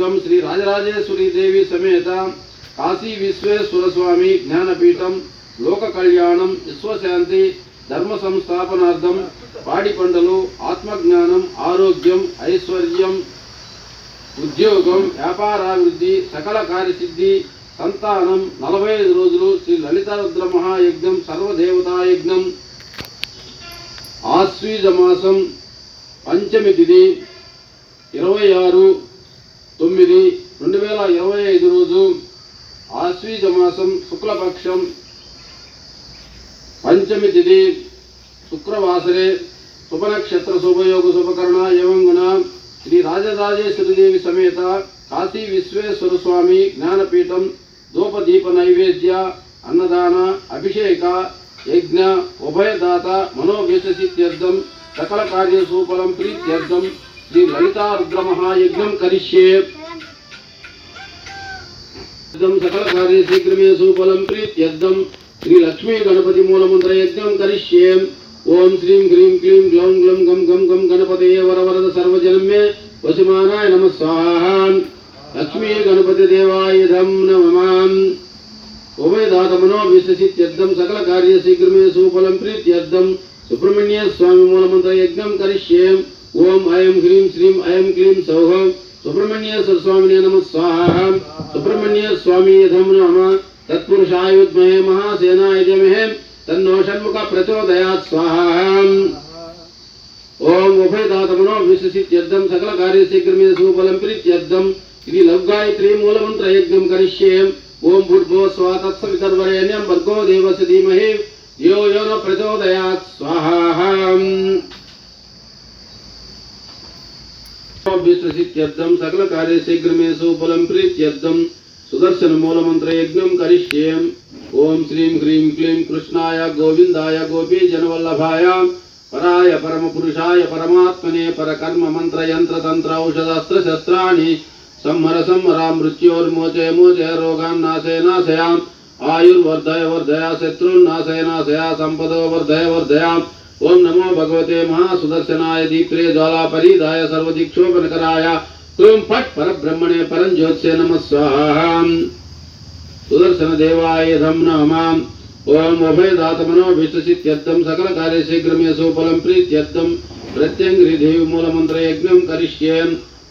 సంఘం శ్రీ రాజరాజేశ్వరి దేవి సమేత కాశీ విశ్వేశ్వర స్వామి జ్ఞానపీఠం లోక కళ్యాణం విశ్వశాంతి ధర్మ సంస్థాపనార్థం పాడి పంటలు ఆత్మజ్ఞానం ఆరోగ్యం ఐశ్వర్యం ఉద్యోగం వ్యాపారాభివృద్ధి సకల కార్యసిద్ధి సంతానం నలభై ఐదు రోజులు శ్రీ లలితారుద్ర మహాయజ్ఞం సర్వదేవతాయజ్ఞం ఆశ్వీజ మాసం పంచమి తిథి ఇరవై ఆరు తొమ్మిది రెండు వేల ఇరవై ఐదు రోజు ఆశ్వీజ మాసం శుక్లపక్షం పంచమి తిథి శుక్రవాసరే. శుభనక్షత్ర శుభయోగ శుభకరణ ఏవం గుణ శ్రీ రాజరాజేశ్వరిదేవి సమేత కాశీ విశ్వేశ్వర స్వామి జ్ఞానపీఠం ధూపదీప నైవేద్య అన్నదాన అభిషేక యజ్ఞ ఉభయదాత మనోవ్యసిత్యర్థం సకల కార్య సూఫలం ప్రీత్యర్థం శ్రీ లలితా మహాయజ్ఞం కరిష్యే సకల కార్య శీఘ్రమే సుఫలం ప్రీత్యర్థం శ్రీ లక్ష్మీ గణపతి మూలమంత్ర యజ్ఞం కరిష్యే ఓం శ్రీం హ్రీం క్లీం గ్లౌం గ్లం గం గం గం గణపతే వరవరద సర్వజనమే వశమానాయ నమ స్వాహా లక్ష్మీ గణపతి దేవాయ ధం నమమాం ఉభయదాతమనో విశ్వసిత్యర్థం సకల కార్య శీఘ్రమే సుఫలం ప్రీత్యర్థం సుబ్రహ్మణ్య స్వామి మూలమంత్ర యజ్ఞం కరిష్యే ओम ऐं ह्रीं श्रीं ऐं क्लीं सौः सुब्रह्मण्य सरस्वामिने नमः स्वाहा। सुब्रह्मण्य स्वामी यथम नम। तत्पुरुषाय महासेनाय धीमहि तन्नो षण्मुख प्रचोदयात् स्वाहा। ओम उभयदातमनो विशेषित यद्दम सकल कार्य शीघ्रमे सुफलं प्रीत्यद्दम श्री लघ्गायत्री मूलमंत्र यज्ञम करिष्येम ओम भूर्भो स्वा भर्गो देवस्य धीमहि। यो यो न प्रचोदयात् स्वाहा। सकल कार्य शीघ्र में विश्वसित्यर्थं सकलकार्य सुदर्शन मूल मंत्र यज्ञ करिष्येम्। ओम श्री ह्रीं क्लीं कृष्णाय गोविंदाय गोपी जनवल्लभाय पराय परम परमपुरुषाय परमात्मने पर कर्म मंत्र यंत्र परकर्म मन्त्रयन्त्रतन्त्र औषधास्त्रशस्त्राणि संहर संहरा मृत्योर्मोचय मोचय रोगान्नाशय नाशया आयुर्वर्धय वर्धया शत्रून्नाशय नाशया सम्पदो वर्धय वर्धयाम्। ओम नमो भगवते महासुदर्शनाय दीप्रे ज्वाला परिधाय सर्वदिक्षोपन कराय ज्वालापरीधाय सर्वदिक्षोपनकराय पर ब्रह्मणे परम परञ्ज्योत्से नम स्वाहा। सुदर्शनदेवाय धम नम। ओम उभयदातमनोभीष्टसित्यर्थं सकलकार्यशीघ्रं यसोफलं प्रीत्यर्थं प्रत्यङ्घ्रिधेयमूलमन्त्रयज्ञं करिष्ये।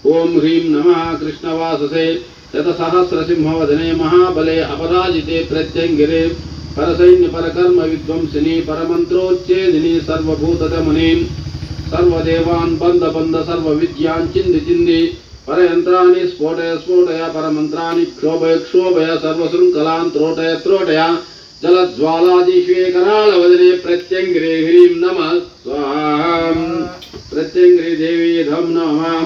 ॐ ह्रीं नमः कृष्णवाससे। शतसहस्रसिंहवदने महाबले अपराजिते प्रत्यंगिरे పరసైన్య పరకర్మ విధ్వంసిని పరమంత్రోచ్చేదిని సర్వభూతదముని సర్వదేవాన్ బంధ బంధ సర్వ విద్యాన్ చింది చింది పరయంత్రాన్ని స్ఫోటయ స్ఫోటయ పరమంత్రాన్ని క్షోభయ క్షోభయ సర్వశృంఖలాన్ త్రోటయ త్రోటయ జలజ్వాలాదిశ్వేకరాళ వదనే ప్రత్యంగిరే హ్రీం నమ స్వాహాం ప్రత్యంగిరి దేవీ ధం నమాం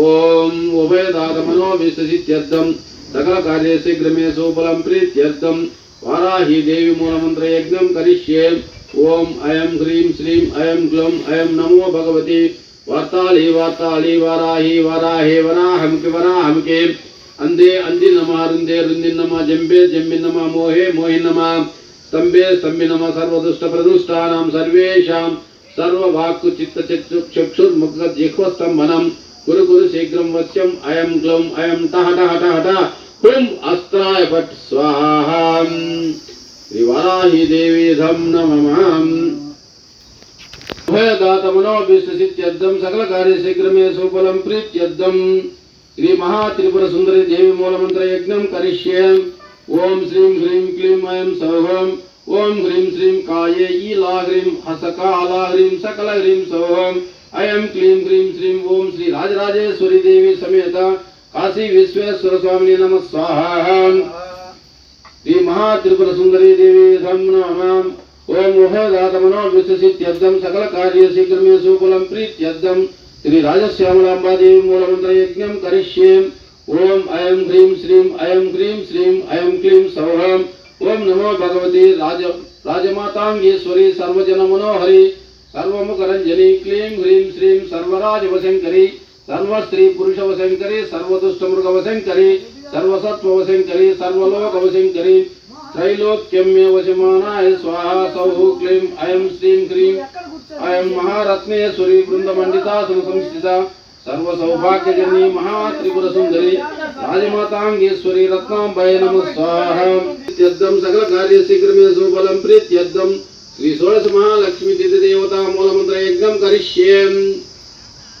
ఓం ఉభయదాగమనో విశ్వసిత్యర్థం సకల కార్య శీఘ్రమే సుఫలం ప్రీత్యర్థం వారాహి దేవి మూలమంత్ర యజ్ఞం కరిష్యే ఓం అయం హ్రీం శ్రీం అయం గ్లం అయం నమో భగవతి వార్తాళి వార్తాళి వారాహి వారాహే వరాహంకి వరాహంకి అందే అంది నమ రుందే రుంది నమ జంబే జంబి నమ మోహే మోహి నమ స్తంభే స్తంభి నమ సర్వదుష్ట ప్రదుష్టానాం సర్వేషాం సర్వవాక్కు చిత్త చక్షు చక్షుర్ముఖ జిహ్వస్తంభనం కురు కురు శీఘ్రం వశ్యం అయం గ్లం అయం టహ టహ టహ టహ హుం అస్త్రాయ పట్ స్వాహాం. శ్రీవారాహి దేవి ధం నమమాం. ఉభయదాతమనో విశ్వసిత్యర్థం సకల కార్య శీఘ్రమే సుఫలం ప్రీత్యర్థం. శ్రీ మహాత్రిపుర సుందరి దేవి మూలమంత్ర యజ్ఞం కరిష్యే. ఓం శ్రీం హ్రీం క్లీం ఐం సౌహం. ఓం హ్రీం శ్రీం కాయే ఈ లా హ్రీం హసకాలా హ్రీం సకల హ్రీం సౌహం. అయం క్లీం హ్రీం శ్రీం ఓం శ్రీ రాజరాజేశ్వరి దేవి సమేత. కాశీ విశ్వేశ్వర స్వామిని నమ స్వాహాం శ్రీ మహా త్రిపుర సుందరీ దేవి ధం నమాం ఓం ఉభయదాతమనో విశ్వసిత్యర్థం సకల కార్య శీఘ్రమే సుకులం ప్రీత్యర్థం శ్రీ రాజశ్యామలాంబాదేవి మూలమంత్ర యజ్ఞం కరిష్యే ఓం అయం హ్రీం శ్రీం అయం హ్రీం శ్రీం అయం క్లీం సౌహం ఓం నమో భగవతి రాజ రాజమాతాంగేశ్వరి సర్వజన మనోహరి సర్వముఖరంజని క్లీం హ్రీం శ్రీం సర్వరాజవశంకరి सर्व स्त्री पुरुष वशं करी सर्व दुष्ट मृग वशं करी सर्व सत्व वशं करी सर्व लोक वशं करी त्रैलोक्यम वशमानाय स्वाहा सौ क्लीम अयम श्रीम क्रीम अयम महारत्ने महारत्नेश्वरी वृंद मंडिता सुसंस्थिता सर्व सौभाग्य सौभाग्यजनी महात्रिपुर सुंदरी राजमातांगेश्वरी रत्नांबय नम स्वाहा। इत्यदम सकल कार्य शीघ्र में सुबलम प्रीत्यदम श्री सोलस महालक्ष्मी देवी देवता मूल मंत्र यज्ञम करिष्ये।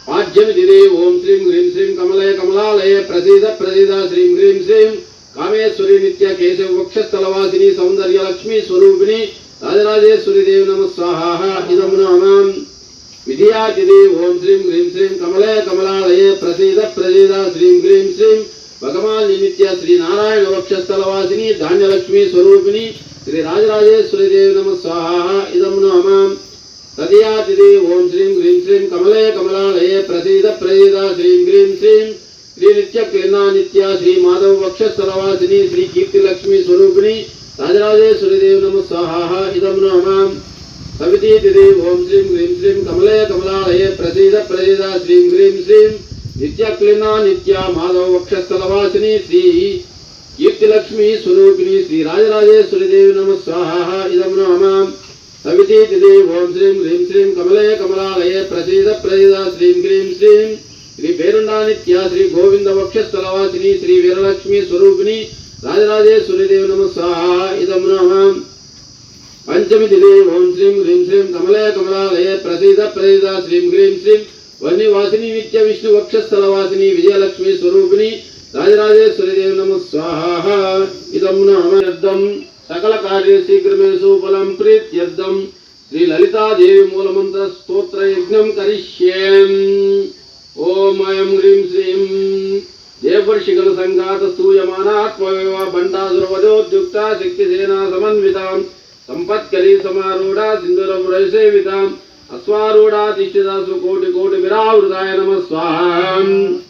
పాఠ్యమితిదే ఓం శ్రీం హ్రీం శ్రీం కమలయ కమలాలయ ప్రసీద ప్రసీద శ్రీం హ్రీం శ్రీం కామేశ్వరి నిత్య కేశవ వక్షస్థలవాసిని సౌందర్య లక్ష్మీ స్వరూపిణి రాజరాజేశ్వరి దేవి నమ స్వాహ ఇదం నామం విధియాతిథి ఓం శ్రీం హ్రీం శ్రీం కమలయ కమలాలయ ప్రసీద ప్రసీద శ్రీం హ్రీం శ్రీం భగవాన్ నిత్య శ్రీ నారాయణ వక్షస్థలవాసిని ధాన్యలక్ష్మీ స్వరూపిణి శ్రీ రాజరాజేశ్వరి దేవి నమ స్వాహ ఇదం నామం తదియాతిథి ఓం శ్రీం హ్రీం శ్రీం కమలే కమలాలయే ప్రసీద ప్రసీద శ్రీం హ్రీం శ్రీం శ్రీ నిత్య క్రీర్ణా నిత్య శ్రీ మాధవ వక్ష సరవాసిని శ్రీ కీర్తి లక్ష్మి స్వరూపిణి రాజరాజేశ్వరిదేవి నమ స్వాహ ఇదం నామం సవితీతిథి ఓం శ్రీం హ్రీం శ్రీం కమలే కమలాలయే ప్రసీద ప్రసీద శ్రీం హ్రీం శ్రీం నిత్య క్లీనా నిత్య మాధవ వక్ష వక్షస్థలవాసిని శ్రీ కీర్తిలక్ష్మి స్వరూపిణి శ్రీ రాజరాజేశ్వరిదేవి నమ స్వాహ ఇదం నామం సవితీతిథి ఓం శ్రీం హ్రీం శ్రీం కమలయ కమలాలయ ప్రసీద ప్రసీద శ్రీం క్రీం శ్రీం శ్రీ పేరుండా నిత్య శ్రీ గోవింద వక్షస్థలవాసిని శ్రీ వీరలక్ష్మి స్వరూపిణి రాజరాజేశ్వరిదేవి నమ స్వాహ ఇదం నామం పంచమి తిథి ఓం శ్రీం హ్రీం శ్రీం కమలయ కమలాలయ ప్రసీద ప్రసీద శ్రీం క్రీం శ్రీం వన్నివాసిని నిత్య విష్ణు వక్షస్థలవాసిని విజయలక్ష్మి స్వరూపిణి రాజరాజేశ్వరిదేవి నమ స్వాహ ఇదం నమ సకల కార్య శీఘ్రమే సుఫలం ప్రీత్యర్థం. శ్రీ లలితాదేవి మూలమంత్ర స్తోత్ర యజ్ఞం కరిష్యేం. ఓం అయం హ్రీం శ్రీం. దేవర్షిగల సంఘాత స్తూయమానాత్మవేవ బండాసురవదోద్యుక్త శక్తిసేనా సమన్వితాం. సంపత్కరీ సమారూఢ సింధుర సేవితాం అశ్వారూఢా తిష్ఠిదాసు కోటి కోటి విరావృతాయ నమ స్వాహం.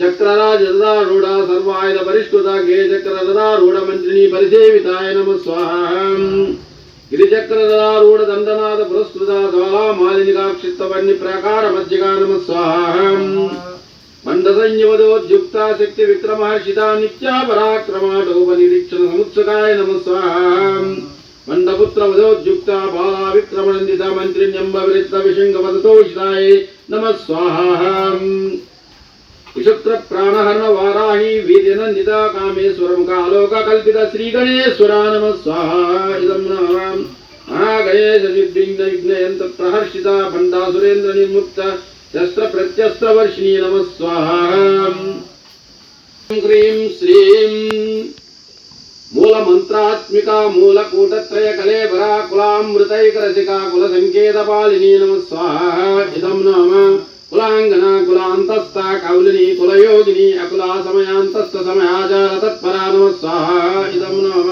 చక్రరాజదారూఢ సర్వాయుధ పరిష్కృత గే చక్రరథారూఢ మంత్రిని పరిసేవితాయ నమ స్వాహ గిరిచక్రరథారూఢ దండనాథ పురస్కృత జ్వాలా మాలినికాక్షిత్తవన్ని ప్రాకార మధ్యగా నమ స్వాహ మండ సంయమదోద్యుక్త శక్తి విక్రమహర్షిత నిత్యా పరాక్రమాటోపనిరీక్షణ సముత్సకాయ నమ స్వాహ మండపుత్ర వదోద్యుక్త బాలా విక్రమనందిత మంత్రిణ్యంబ విరిత్ర విశంగవదతోషితాయ నమ స్వాహ విశుక్ర ప్రాణహరణ వారాహి వీర్యనందిత కామేశ్వరం కాలోక కల్పిత శ్రీ గణేశ్వర నమ స్వాహ ఇదం మహాగణేశ విఘ్న విఘ్నయంత ప్రహర్షిత భండా సురేంద్ర నిర్ముక్త శస్త్ర ప్రత్యస్త్ర వర్షిణి నమ స్వాహ హ్రీం శ్రీం మూల మంత్రాత్మిక మూల కూటత్రయ కళేబరా కులామృతైక రసికా కుల సంకేత పాలిని నమ స్వాహ ఇదం నామ కులాంగన కులాంతస్థ కౌలిని కులయోగిని అకులా సమయాంతస్థ సమయాచార తత్పరా నమ ఇదం నామ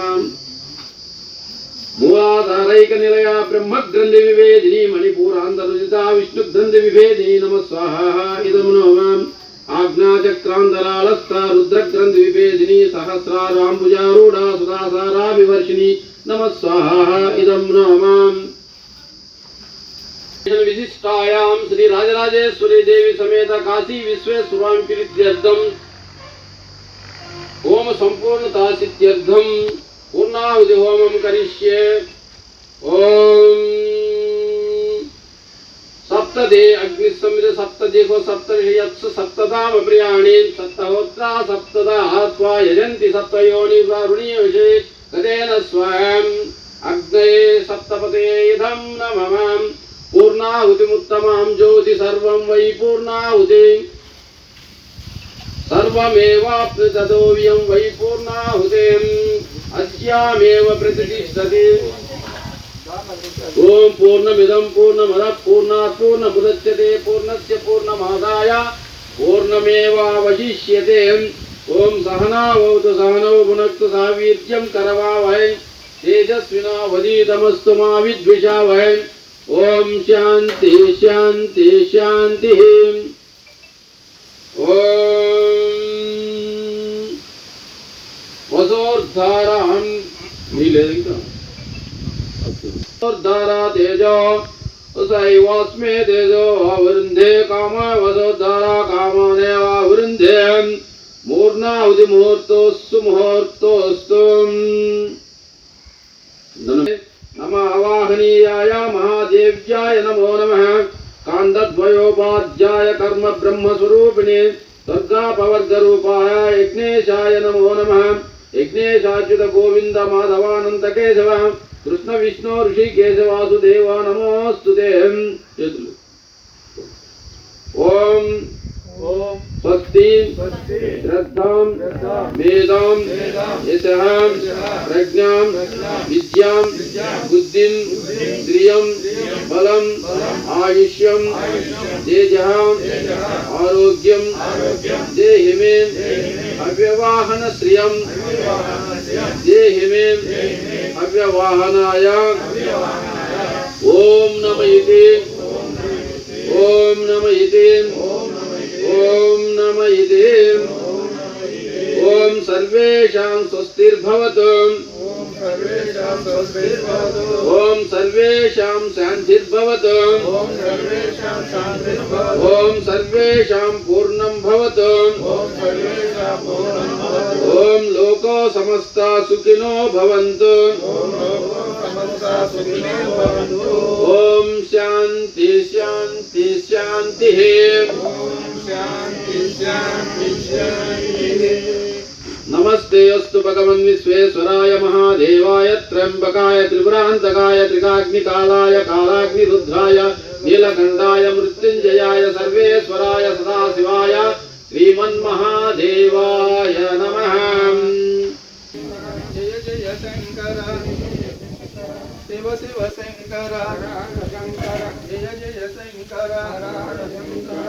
మూలాధారైక నిలయ బ్రహ్మగ్రంథి వివేదిని మణిపూరాంతరుజిత విష్ణుగ్రంథి విభేదిని నమ స్వాహ ఇదం నామ ఆజ్ఞాచక్రాంతరాళస్థ రుద్రగ్రంథి విభేదిని సహస్రారాంబుజారూఢ సుధాసారా వివర్షిణి నమ विशिष्टायां श्री राजराजेश्वरी देवी समेत काशी विश्वेश्वरां प्रीत्यर्थम ओम संपूर्णतासित्यर्थम। पूर्णाहुति होमं करिष्ये। ओम। सप्तदे अग्निसमिद सप्तदे को सप्तदेहो यत्स सप्तदा प्रियाणि सप्तहोत्रा सप्तदा आत्वा यजन्ति सप्तयोनि वारुणीय विषये गदेन स्वयं अग्नये सप्तपते इदं नमः। पूर्णाहुतिमुत्तमां ज्योति सर्व वै पूर्णाहुति। सर्वमेवाप्ततोऽयं वै अस्यामेव प्रतिष्ठति। पूर्णमिदं पूर्णात् पूर्णमुदच्यते पूर्णस्य पूर्णमादाय पूर्णमेवावशिष्यते। सहना भवतु सहनौ भुनक्तु सावीर्यं करवावहै। तेजस्विना मा विद्विषावहै। ओम शांति शांति शांति। धारा हम और धारा काम वसोद्धारा कामानेवावृंदे मूर्णावधि मुहूर्तोस्तु नम आवाहनीयाय महादेव्याय नमो नम। कांदोपाध्याय कर्म ब्रह्म ब्रह्मस्वरूपिणे दुर्गापवर्गरूपाय यज्ञेशाय नमो नम। यज्ञेशाच्युत गोविंद माधवानंद केशव कृष्ण विष्णु ऋषि केशवासुदेवा नमोस्तु ओम भक्ति श्रद्धा वेदाम यशाम प्रज्ञा विद्या बुद्धि स्त्रिय बल आयुष्यम तेज आरोग्यम देहिमे अव्यवाहन श्रिय देहिमे अव्यवाहनाय। ओम नम इति। ओम नम इति। ओम नम ओम सर्वेशां सर्वेषां स्वस्तिर्भवतु। ॐ सर्वेषां शान्तिर्भवतु। ॐ सर्वेषां पूर्णं भवतु। ओम लोको समस्ता सुखिनो भवन्तु। ओम అస్తు భగవన్ విశ్వేశ్వరాయ మహాదేవాయ త్ర్యంబకాయ త్రిపురాంతకాయ త్రికాగ్నికాలాయ కాలాగ్నిరుద్రాయ నీలకంఠాయ మృత్యుంజయాయ సర్వేశ్వరాయ సదాశివాయ శ్రీమన్మహాదేవాయ నమః. జయ జయ శంకర శివ శివ శంకర శంకర జయ జయ శంకర శంకర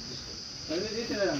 Evet, yeter.